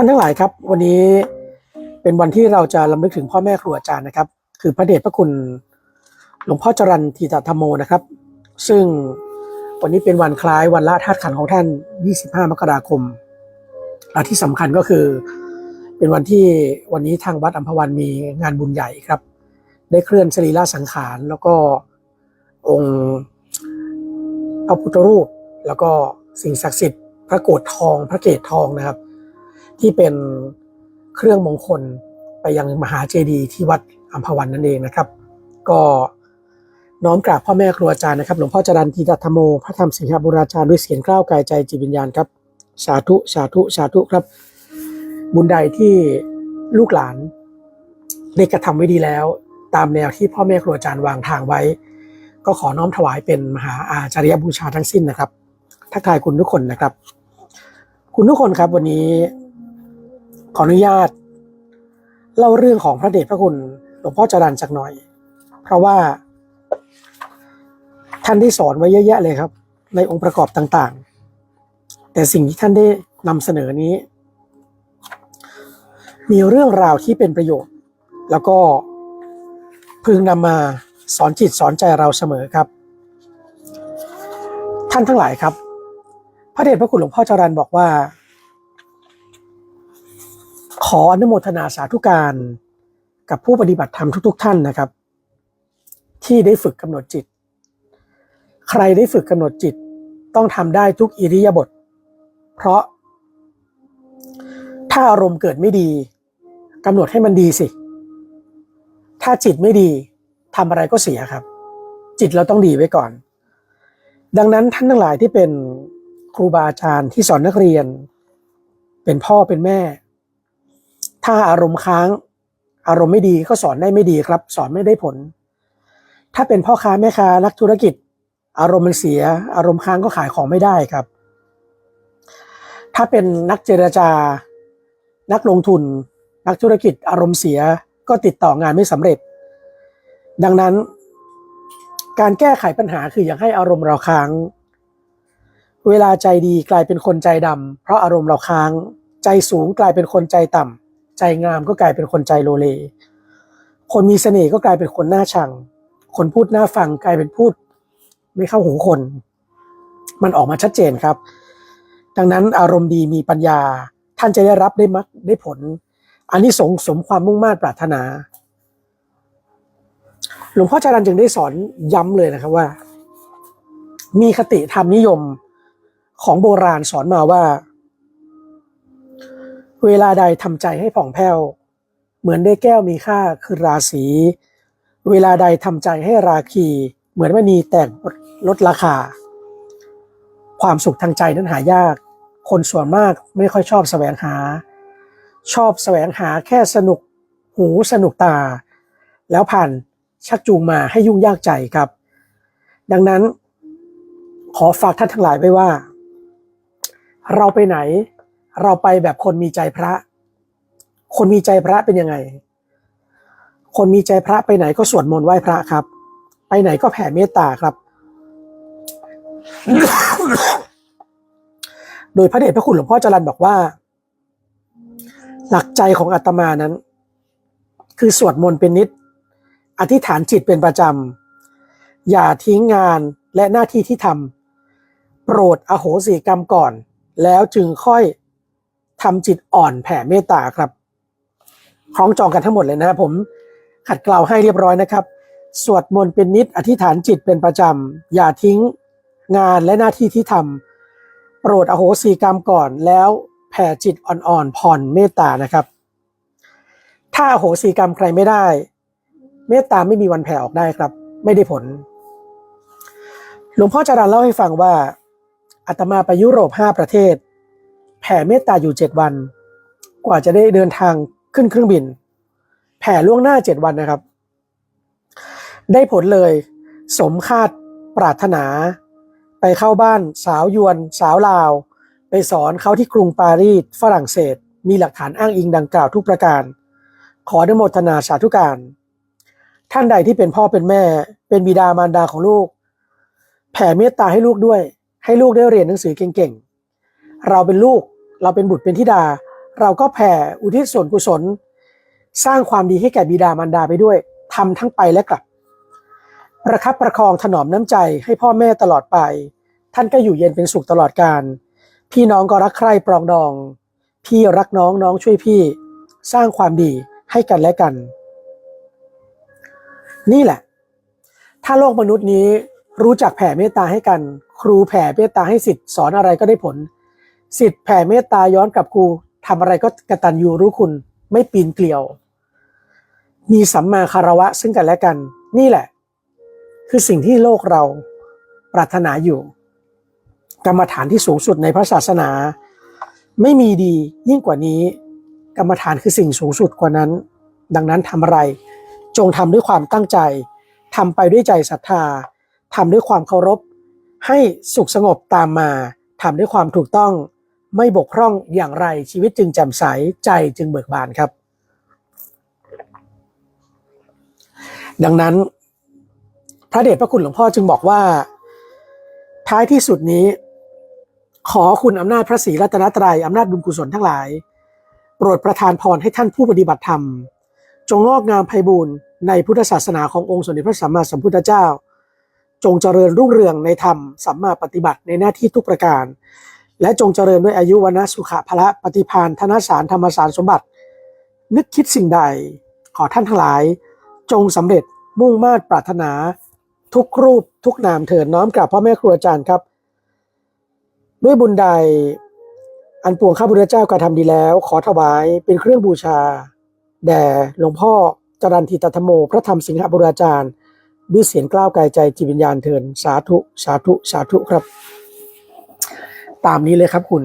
ท่านทั้งหลายครับ วันนี้เป็นวันที่เราจะลำลึกถึงพ่อแม่ครูอาจารย์นะครับ คือพระเดชพระคุณหลวงพ่อจรันทีตธรรมโมนะครับ ซึ่งวันนี้เป็นวันคล้ายวันละธาตุขันของท่าน 25 มกราคมและที่สำคัญก็คือ เป็นวันที่วันนี้ทางวัดอัมพวันมีงานบุญใหญ่ครับ ได้เคลื่อนสรีระสังขาร แล้วก็องค์พระพุทธรูป แล้วก็สิ่งศักดิ์สิทธิ์พระโกฏทอง พระเกศทองนะครับ ที่เป็นเครื่องมงคลไปยังมหาเจดีย์ที่วัดอัมพวันนั่นเองนะครับ ก็น้อมกราบพ่อแม่ครูอาจารย์นะครับหลวงพ่อจรันทีตธรรมโมพระธรรมสิงหบุราจารย์ด้วยเสียงกล้าวกายใจจิตวิญญาณครับ สาธุสาธุสาธุครับ บุญใดที่ลูกหลานได้กระทำไว้ดีแล้ว ตามแนวที่พ่อแม่ครูอาจารย์วางทางไว้ ก็ขอน้อมถวายเป็นมหาอาจารยบูชาทั้งสิ้นนะครับทักทายคุณทุกคนนะครับ คุณทุกคนครับวันนี้ ขออนุญาต เล่าเรื่องของพระเดชพระคุณหลวงพ่อจรันสักหน่อย เพราะว่า ท่านได้สอนไว้เยอะแยะเลยครับ ในองค์ประกอบต่างๆ แต่สิ่งที่ท่านได้นำเสนอนี้ มีเรื่องราวที่เป็นประโยชน์ แล้วก็พึงนำมาสอนจิตสอนใจเราเสมอครับ ท่านทั้งหลายครับ พระเดชพระคุณหลวงพ่อจรันบอกว่า ขออนุโมทนาสาธุการ กับผู้ปฏิบัติธรรมทุก ๆ ท่านนะครับ ที่ได้ฝึกกำหนดจิต ใครได้ฝึกกำหนดจิตต้องทำได้ทุกอิริยาบถเพราะ ถ้าอารมณ์เกิดไม่ดีกำหนดให้มันดีสิ ถ้าจิตไม่ดีทำอะไรก็เสียครับ จิตเราต้องดีไว้ก่อน ดังนั้นท่านทั้งหลายที่เป็นครูบาอาจารย์ที่สอนนักเรียน เป็นพ่อเป็นแม่ ถ้าอารมณ์ค้าง อารมณ์ไม่ดีก็สอนได้ไม่ดีครับ สอนไม่ได้ผล ถ้าเป็นพ่อค้าแม่ค้านักธุรกิจ อารมณ์มันเสีย อารมณ์ค้างก็ขายของไม่ได้ครับ ถ้าเป็นนักเจรจา นักลงทุน นักธุรกิจ อารมณ์เสียก็ติดต่องานไม่สำเร็จ ดังนั้น การแก้ไขปัญหาคืออย่ากให้อารมณ์เราค้างเวลาใจดีกลายเป็นคนใจดำเพราะอารมณ์เราค้าง ใจสูงกลายเป็นคนใจต่ำ ใจงามก็กลายเป็นคนใจโลเล คนมีเสน่ห์ก็กลายเป็นคนหน้าชัง คนพูดหน้าฟังกลายเป็นพูด ไม่เข้าหูคน มันออกมาชัดเจนครับ ดังนั้นอารมณ์ดีมีปัญญา ท่านจะได้รับได้มักได้ผลอันนี้สงสมความมุ่งมา่ปรารถนา หลวงพ่อจารันจึงได้สอนย้ำเลยนะครับว่า มีคติธรรมนิยมของโบราณสอนมาว่า เวลาใดทำใจให้ผ่องแผ้ว เหมือนได้แก้วมีค่าคือราศี เวลาใดทำใจให้ราคี เหมือนว่านีแตกลดราคา ความสุขทางใจนั้นหายาก คนส่วนมากไม่ค่อยชอบแสวงหา ชอบแสวงหาแค่สนุกหูสนุกตา แล้วผ่านชักจูงมาให้ยุ่งยากใจครับ ดังนั้นขอฝากท่านทั้งหลายไว้ว่า เราไปไหน เราไปแบบคนมีใจพระ คนมีใจพระเป็นยังไง คนมีใจพระไปไหนก็สวดมนต์ไหว้พระครับ ไปไหนก็แผ่เมตตาครับ โดยพระเดชพระคุณหลวงพ่อจรันบอกว่า หลักใจของอาตมานั้น คือสวดมนต์เป็นนิด อธิษฐานจิตเป็นประจำ อย่าทิ้งงานและหน้าที่ที่ทำโปรดอโหสิกรรมก่อน แล้วจึงค่อย ทำจิตอ่อนแผ่เมตตาครับคล้องจองกันทั้งหมดเลยนะครับผมขัดเกลาให้เรียบร้อยนะครับ สวดมนต์เป็นนิดอธิษฐานจิตเป็นประจำ อย่าทิ้งงานและหน้าที่ที่ทำโปรดอโหสิกรรมก่อนแล้วแผ่จิตอ่อนๆผ่อนเมตตานะครับ ถ้าอโหสิกรรมใครไม่ได้ เมตตาไม่มีวันแผ่ออกได้ครับ ไม่ได้ผล หลวงพ่อจารันเล่าให้ฟังว่าอาตมาไปยุโรปห้าประเทศ ผ่เมตตาอยู่เจ็ดวัน กว่าจะได้เดินทางขึ้นเครื่องบิน แผ่ล่วงหน้าเจ็ดวันนะครับ ได้ผลเลย สมคาดปรารถนา ไปเข้าบ้านสาวยวน สาวลาว ไปสอนเขาที่กรุงปารีสฝรั่งเศส มีหลักฐานอ้างอิงดังกล่าวทุกประการ ขออนุโมทนาสาธุการ ท่านใดที่เป็นพ่อเป็นแม่ เป็นบิดามารดาของลูก แผ่เมตตาให้ลูกด้วย ให้ลูกได้เรียนหนังสือเก่งๆ เราเป็นลูก เราเป็นบุตรเป็นธิดา เราก็แผ่อุทิศส่วนกุศล สร้างความดีให้แก่บิดามารดาไปด้วยทำทั้งไปและกลับ ประคับประคองถนอมน้ำใจให้พ่อแม่ตลอดไป ท่านก็อยู่เย็นเป็นสุขตลอดการ พี่น้องก็รักใคร่ปรองดอง พี่รักน้องน้องช่วยพี่ สร้างความดีให้กันและกัน นี่แหละ ถ้าโลกมนุษย์นี้รู้จักแผ่เมตตาให้กัน ครูแผ่เมตตาให้สิทธิ์สอนอะไรก็ได้ผล สิทธิ์แผ่เมตตาย้อนกลับครูทำอะไรก็กระตัญญูรู้คุณไม่ปีนเกลียว มีสัมมาคารวะซึ่งกันและกัน นี่แหละ คือสิ่งที่โลกเราปรารถนาอยู่ กรรมฐานที่สูงสุดในพระศาสนา ไม่มีดียิ่งกว่านี้ กรรมฐานคือสิ่งสูงสุดกว่านั้น ดังนั้นทำอะไร จงทำด้วยความตั้งใจทำไปด้วยใจศรัทธาทำด้วยความเคารพ ให้สุขสงบตามมาทำด้วยความถูกต้อง ไม่บกพร่องอย่างไรชีวิตจึงแจ่มใสใจจึงเบิกบานครับ ดังนั้น พระเดชพระคุณหลวงพ่อจึงบอกว่า ท้ายที่สุดนี้ ขอคุณอำนาจพระศรีรัตนตรัยอำนาจบุญกุศลทั้งหลาย โปรดประทานพรให้ท่านผู้ปฏิบัติธรรม จงงอกงามไพบูรณ์ในพุทธศาสนาขององค์สมเด็จพระสัมมาสัมพุทธเจ้า จงเจริญรุ่งเรืองในธรรมสัมมาปฏิบัติในหน้าที่ทุกประการ และจงเจริญด้วยอายุวันะสุขะพละปฏิพานธนสารธรรมสารสมบัติ นึกคิดสิ่งใด ขอท่านทั้งหลาย จงสำเร็จมุ่งมา่ปรารถนา ทุกรูปทุกนามเถิดน้อมกราบพ่อแม่ครูอาจารย์ครับ ด้วยบุญใด อันปวงข้าพุทธเจ้ากระทำดีแล้ว ขอถวายเป็นเครื่องบูชา แด่หลวงพ่อจรันทิตธรรมโม พระธรรมสิงหบุราจารย์ ด้วยเสียงกล้าวกายใจจิตวิญญาณเถินสาธุ สาธุ สาธุครับ ตามนี้เลยครับคุณ